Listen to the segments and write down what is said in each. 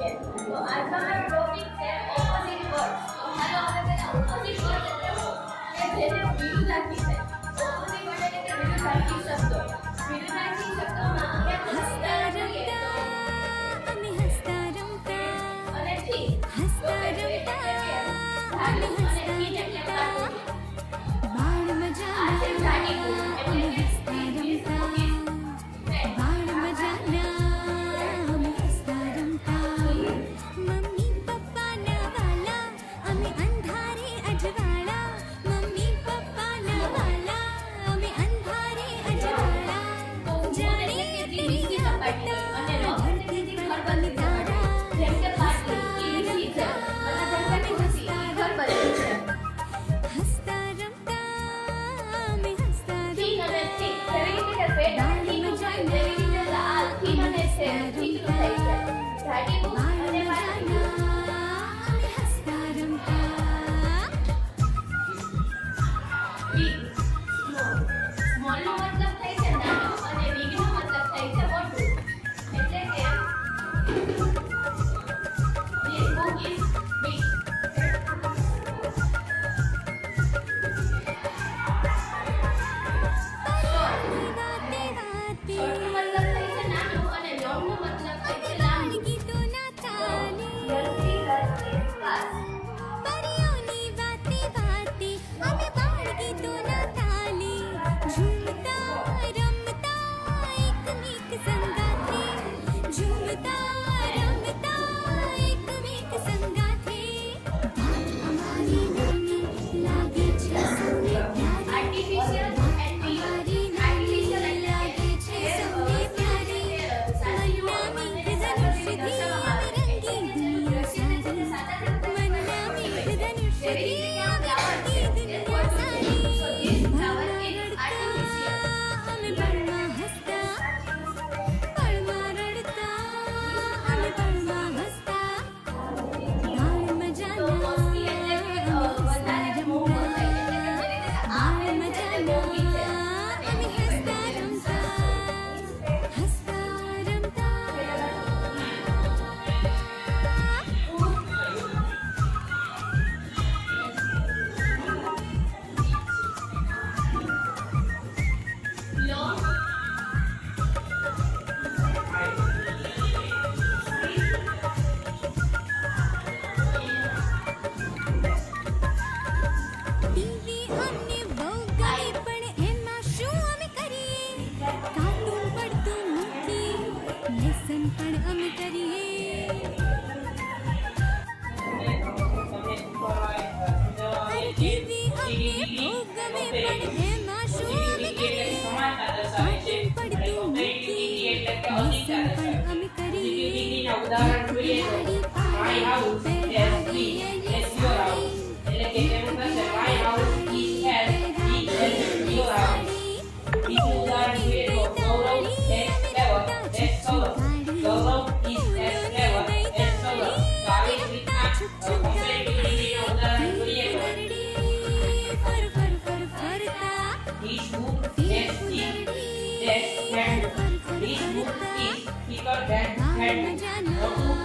है तो आज का हमारा टॉपिक है ऑपोजिट वर्ड्स तो हमारा हमें पहले ऑपोजिट वर्ड એટલે હું કે જેને વિરુદ્ધાર્થી છે ઓપોઝિટ વર્ડ એટલે કે વિરુદ્ધાર્થી શબ્દો વિરુદ્ધાર્થી શબ્દોમાં આપણે હસતા રમતા અમે હસતા રમતા અને થી હસતા રમતા અમે હસતા રમતા બાળ મજા આવે અમે હસતા રમતા હેડ મોટું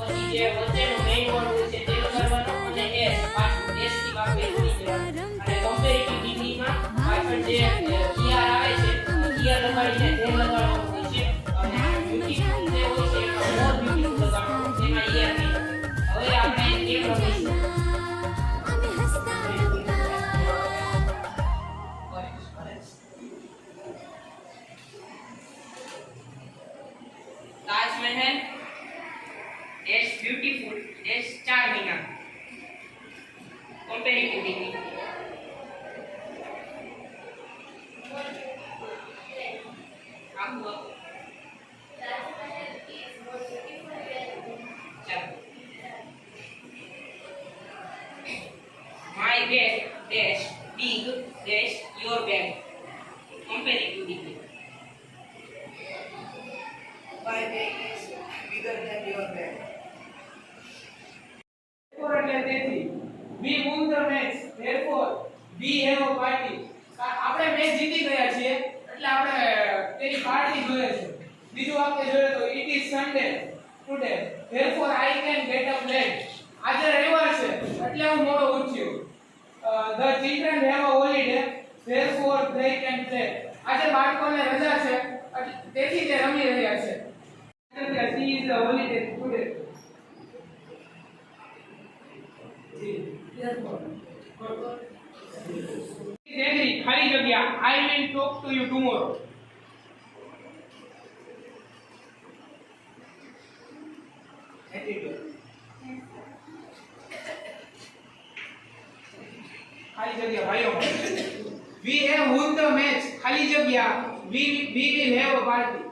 પછી જે વચ્ચેનું મેઇન વર્ડ હોય છે તે કરવાનું અને એસ પાછું એસથી બાપે જોડી દેવાનું એનો પાર્ટી આપણે મેચ જીતી ગયા છીએ, એટલે આપણે તેની પાર્ટી જોઈએ છે. બીજું આપણે જોઈએ તો it is Sunday today therefore I can get up late આજે રવિવાર છે, એટલે હું મોડો ઉઠ્યો. The children have a holiday therefore they can play આજે બાળકોને રજા છે તેથી તે રમી રહ્યા છે. See is a holiday today G. Therefore Agree, ખાલી જગ્યા I will talk to you tomorrow Attitude. ખાલી જગ્યા ભાઈઓ we have won the match ખાલી જગ્યા we we will have a party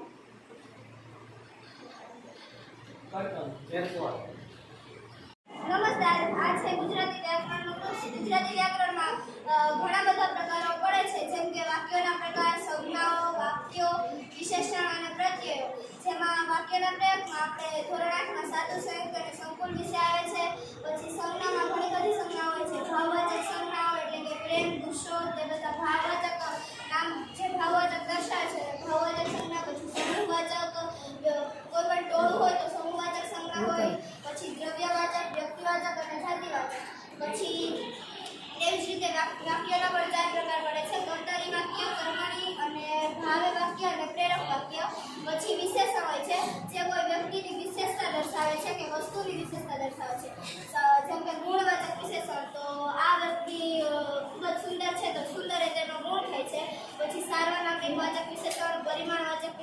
નમસ્કાર, આ છે ગુજરાતી વ્યાકરણનો કોર્સ ગુજરાતી વ્યાકરણમાં ઘણા બધા પ્રકારો પડે છે, જેમ કે વાક્યોના પ્રકાર, સંજ્ઞાઓ, વાક્યો, વિશેષણ અને પ્રત્યયો. જેમાં વાક્યના પ્રયોગમાં આપણે ધોરણ આઠમાં સાધુ સંયુક્ત અને સંકુલ વિશે આવે છે, પછી સંજ્ઞામાં ઘણી બધી સંજ્ઞાઓ હોય છે, ભાવવાચક સંજ્ઞાઓ એટલે કે પ્રેમ, ગુસ્સો, તે બધા ભાવવાચક નામ જે ભાવવાચક દર્શાવે છે ભાવવાચક સંજ્ઞા પછી સમૂહવાચક કોઈ પણ ટોળું હોય તો સમૂહવાચક સંજ્ઞા હોય પછી દ્રવ્યવાચક વ્યક્તિવાચક અને જાતિવાચક. પછી એવી જ રીતે વાક્યના પણ ચાર પ્રકાર પડે છે. કર્તરી વાક્ય કર્મણી અને ભાવે વાક્ય અને પ્રેરક વાક્ય. પછી વિશેષણ હોય છે. જે કોઈ વ્યક્તિની વિશેષતા દર્શાવે છે કે વસ્તુની વિશેષતા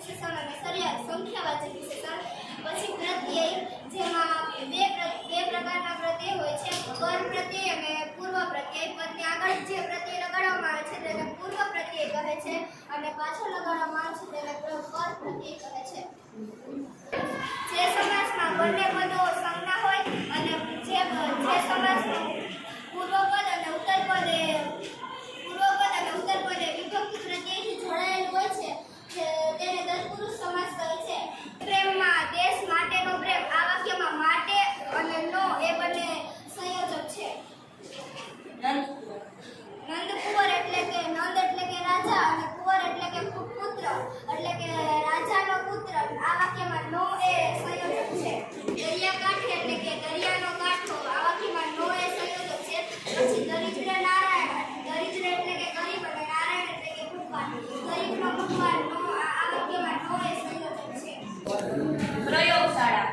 પરિમાણવાચક વિશેષણ સંખ્યાવાચક વિશેષણ. પછી પ્રત્યય, જેમાં બે બે પ્રકારના પ્રત્યય હોય છે. પર પ્રત્યય અને પૂર્વ પ્રત્યય. પદની આગળ જે પ્રત્યય લગાડવામાં આવે છે, તેને પૂર્વ પ્રત્યય કહે છે અને પાછળ લગાડવામાં આવે છે, તેને પર પ્રત્યય કહે છે. જે સમાસમાં બંને પદો સંજ્ઞા હોય અને જે જે સમાસમાં પૂર્વપદ અને ઉત્તરપદ એ પૂર્વપદ અને ઉત્તરપદ એ વિભક્તિ પ્રત્યયથી જોડાયેલ હોય છે તેને તત્પુરુષ સમાસ કહે છે. પ્રેમમાં દેશ માટેનો પ્રેમ આ વાક્યમાં માટે અને નો એ બંને સંયોજક છે નંદ કુંવર એટલે કે નંદ એટલે કે રાજા અને કુંવર એટલે કે પુ- પુત્ર એટલે કે રાજાનો પુત્ર આ વાક્યમાં નો એ સંયોજક છે દરિયાકાંઠે એટલે કે દરિયાનો કાંઠો આ વાક્યમાં નો એ સંયોજક છે પછી દરિદ્ર નારાયણ દરિદ્ર એટલે કે ગરીબ અને નારાયણ એટલે કે ભગવાન ગરીબનો ભગવાન નો આ આ વાક્યમાં નો એ સંયોજક છે પ્રયોગશાળા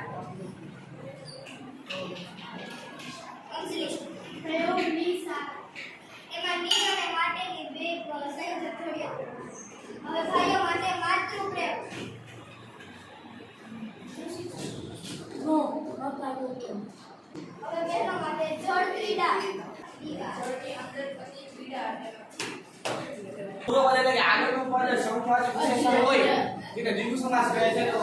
અંજલિ પ્રયોગની શાળા એમાં ની અને માટેની બે અ, સંયોજક જોડ્યા હવે ભાઈઓ માટે માતૃપ્રેમ હવે બહેનો માટે જળ ક્રીડા દીવા. પૂર્વ પદ એટલે કે આગળનું પદ સંખ્યાવાચક વિશેષણ જેને દ્વિગુ સમાસ કહે છે તો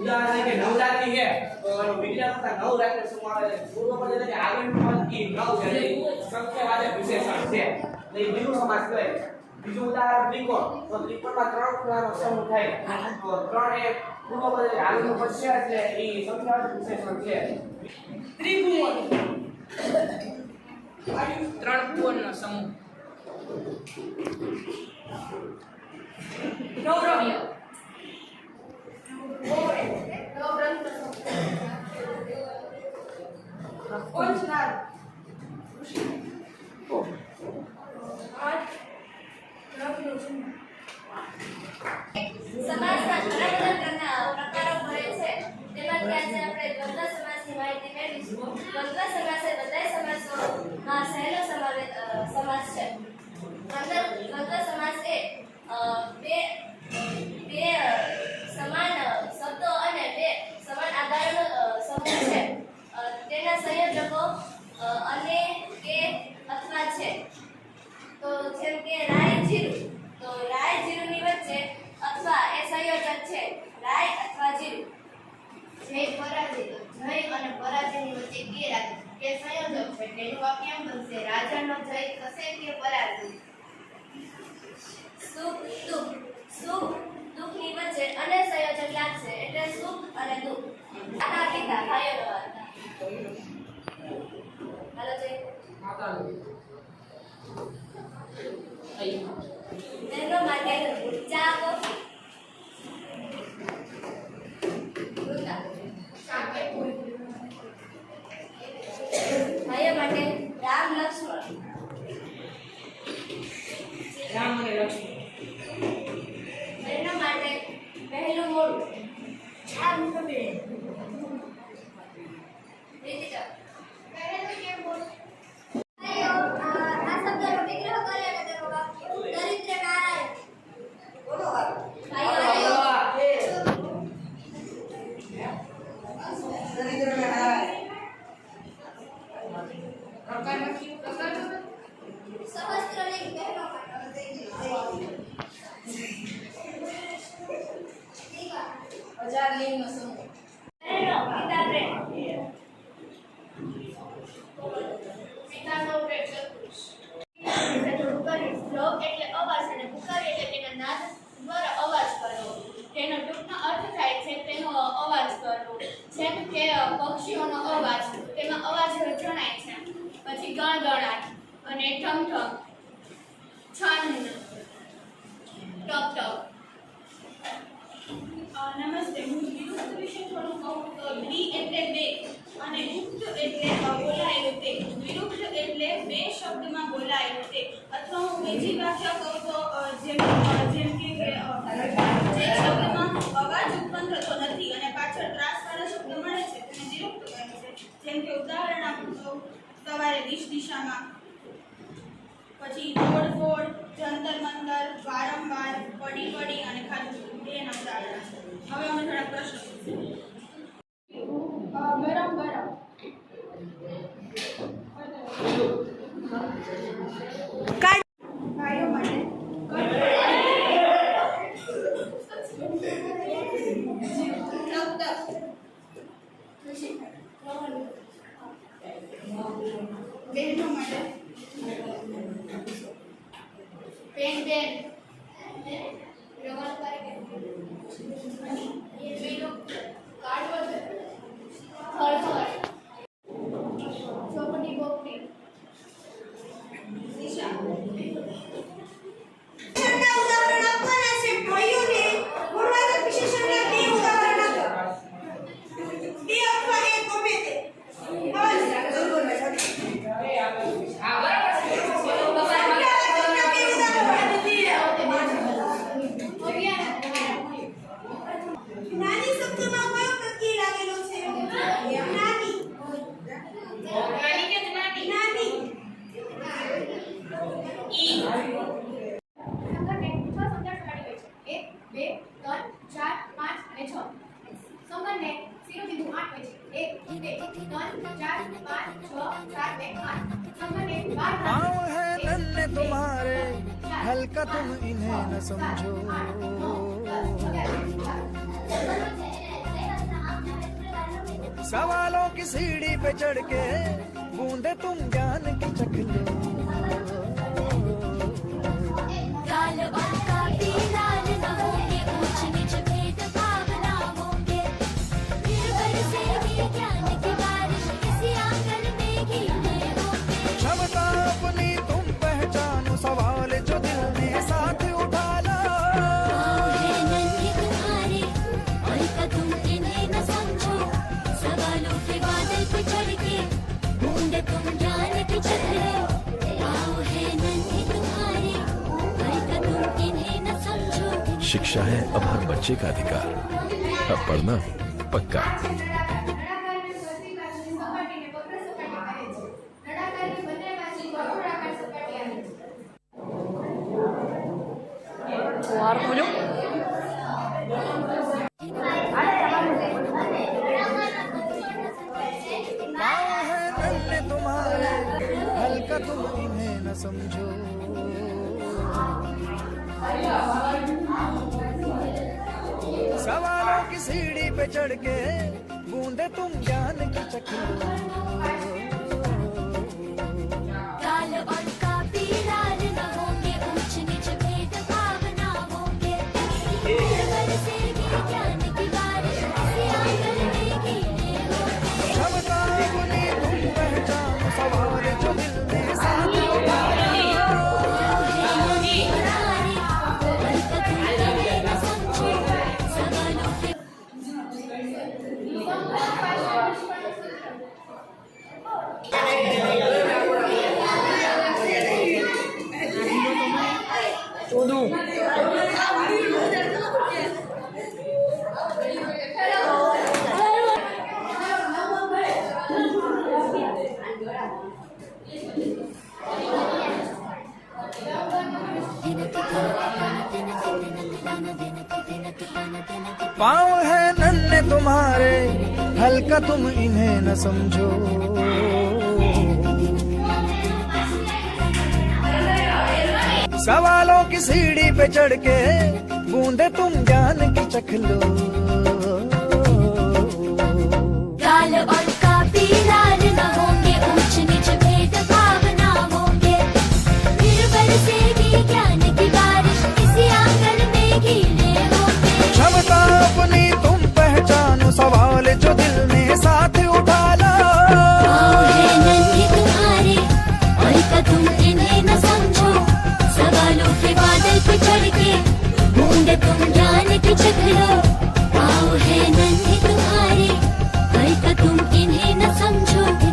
ઉદાહરણ તરીકે નવરાત્રી છે તો વિગ્રહ કરતા નવ રાત્રે સમાવે પૂર્વ પદ એટલે કે આગળનું પદ ઈ નવ એટલે સંખ્યાવાચક વિશેષણ છે. એટલે ઈ દ્વિગુ સમાસ કહે. બીજું ઉદાહરણ ત્રિકોણ. તો ત્રિકોણમાં ત્રણ ખૂણાનો સમૂહ થાય. તો ત્રણ એ પૂર્વ પદ એટલે આગળનું પદ છે એટલે એ સંખ્યાવાચક વિશેષણ છે. ત્રિભુવન. ત્રણ ભુવનનો સમૂહ. રૌરવ્ય પડે છે. સમાજ એ આપણે દ્વંદ્વ સમાસની માહિતી મેળવીશું દ્વંદ્વ સમાસ એ બધાય સમાસોમાં સહેલો સમાવે- અ, સમાસ છે દ્વંદ્વ દ્વંદ્વ સમાસ એ અ, બે બે અ, સમાન અ, શબ્દો અને બે સમાન આધારનો અ, સમૂહ છે અ, તેના સંયોજકો અ, અને કે અથવા છે તો જેમ કે રાય જીરું તો રાય જીરુંની વચ્ચે અથવા એ સંયોજક છે રાય અથવા જીરું. જય પરાજય જય અને પરાજયની વચ્ચે કે રાખે કે સંયોજક છે તેનું વાક્ય એમ બનશે રાજાનો જય થશે કે પરાજય? સુખ દુઃખ. સુખ દુઃખની વચ્ચે અને સંયોજક લાગશે એટલે સુખ અને દુઃખ. આના પિતા ભાઈઓ હાલો જય. માતાનું Alim, nós જેમ કે ઉદાહરણ આપું તો સવારે વીસ દિશામાં. પછી દોડ ફોડ જંતર મંતર, વારંવાર, પડી પડી અને ખાધું બે એના ઉદાહરણ હવે અમે થોડા પ્રશ્નો ગરમ ગરમ. सवालों की सीढ़ी पे चढ़ के बूंदे तुम ज्ञान की चख लो शिक्षा है अब हर बच्चे का अधिकार अब पढ़ना पक्का ਚੜ ਕੇ ਬੂੰਦੇ ਤੂੰ समझो। सवालों की सीढ़ी पे चढ़ के बूंदे तुम ज्ञान की चख लो।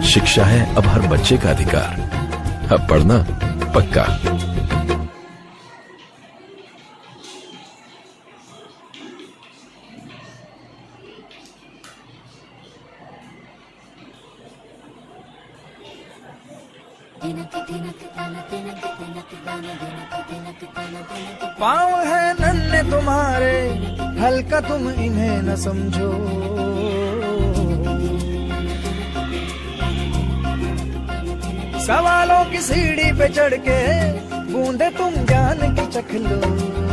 शिक्षा है अब हर बच्चे का अधिकार। अब पढ़ना पक्का। पाँव है नन्हे तुम्हारे, हल्का तुम इन्हें न समझो। सवालों की सीढ़ी पे चढ़ के बूंदे तुम ज्ञान की चख लो।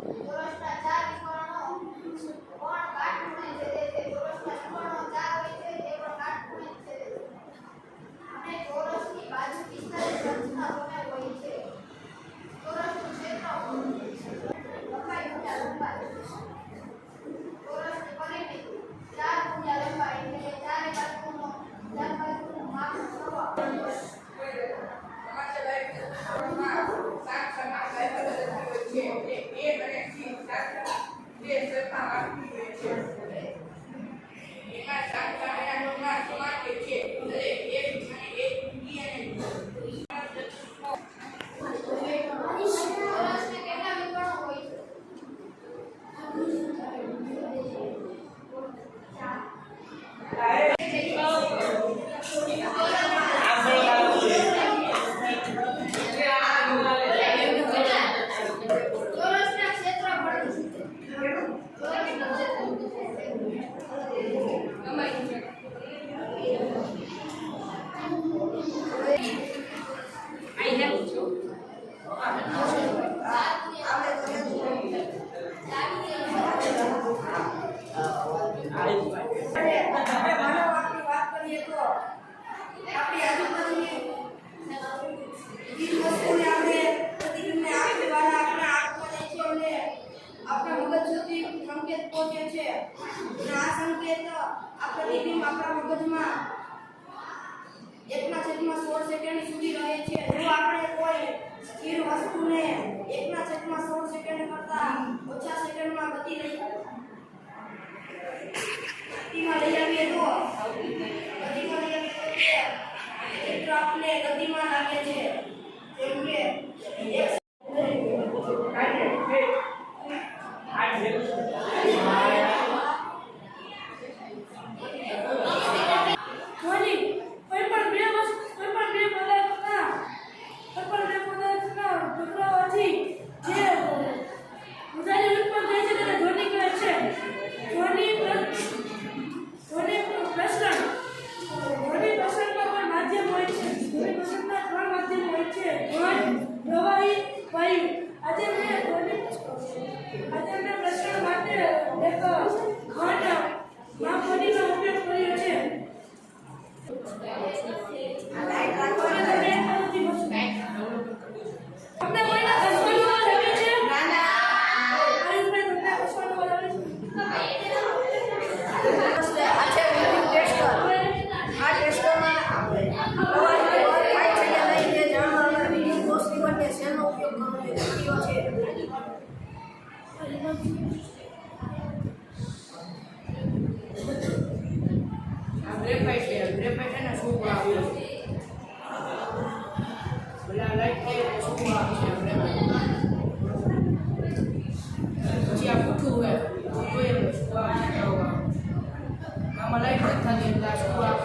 Come on. છે. જો આપણે કોઈ સ્થિર વસ્તુને એકના છેદમાં સોળ સેકન્ડ કરતા ઓછા સેકન્ડમાં ગતિ લઈ ગતિમાં લઈ આવીએ તો ગતિમાં લઈ છે જેમ કે Pascuas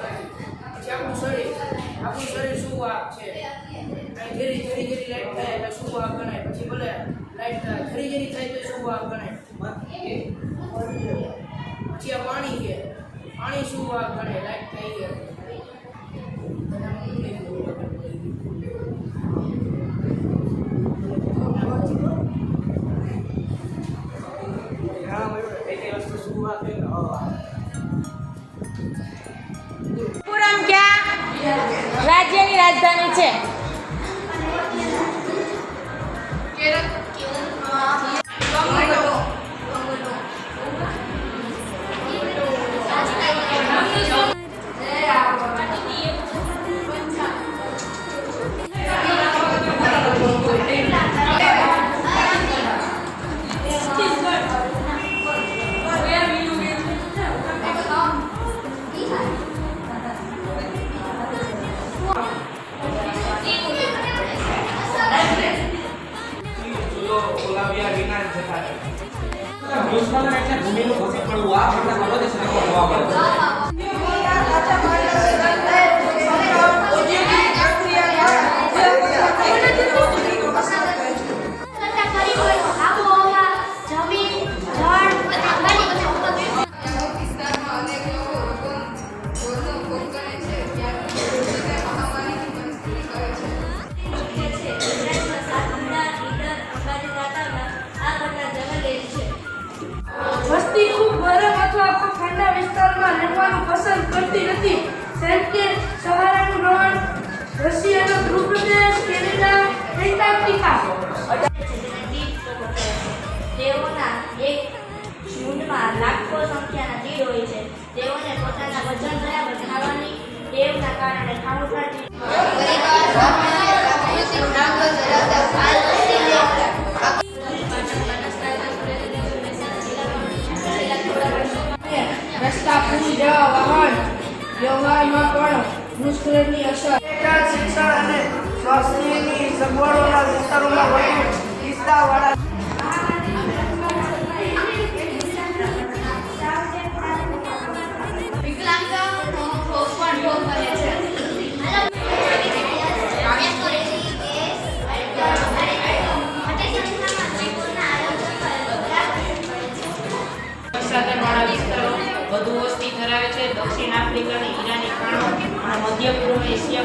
તેઓના એક ઝુંડમાં લાખો સંખ્યાના તીડ હોય છે. તેઓને પોતાના વજન બરાબર ખાવાની ટેવના કારણે રસ્તા પુલ જેવા વાહન વ્યવહારમાં પણ મુશ્કેલની અસર. સ્વાસ્થ્યની સગવડોના વિસ્તારોમાં વધુ વિસ્તારવાળા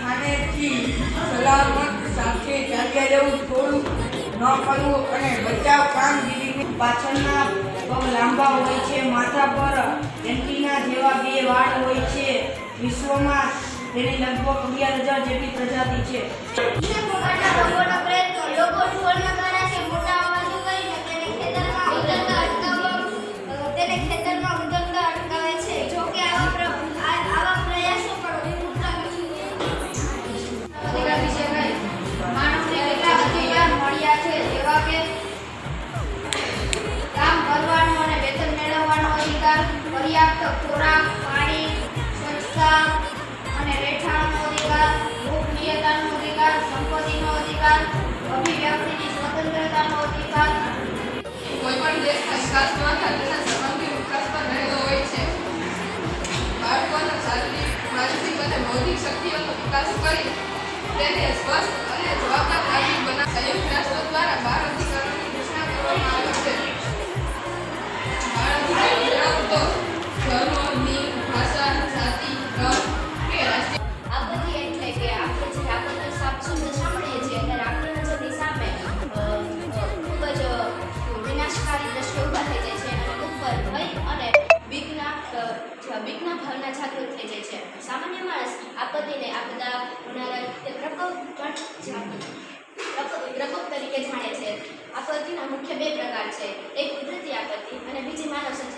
ખાનેથી સલામત સાથે જાગ્યા જવું થોડું ન કરવું અને બચાવ કામગીરીની પાછળના પગ લાંબા હોય છે, માથા પર એન્ટીના જેવા બે વાળ હોય છે. વિશ્વમાં તેની લગભગ અગિયાર હજાર જેટલી પ્રજાતિ છે. અધિકાર પર્યાપ્ત ખોરાક, પાણી સ્વચ્છતા અને રહેઠાણનો અધિકાર ગોપનીયતાનો અધિકાર, સંપત્તિનો અધિકાર, અભિવ્યક્તિની સ્વતંત્રતાનો અધિકાર. કોઈ પણ દેશના વિકાસમાં ખાતેના સર્વાંગી વિકાસ પર રહેલો હોય છે. બાળકોના શારીરિક, માનસિક અને બૌદ્ધિક શક્તિઓનો વિકાસ કરી તેને સ્વસ્થ અને જવાબદાર નાગરિક બના સંયુક્ત રાષ્ટ્રો દ્વારા બાળ બીકના ભાવના જાગૃત થઈ જાય છે સામાન્ય માણસ આપત્તિને ઉનાળા પણ જાણે પ્રકોપ પ્રકોપ તરીકે જાણે છે આપત્તિના મુખ્ય બે પ્રકાર છે એક કુદરતી આપત્તિ અને બીજી માનવ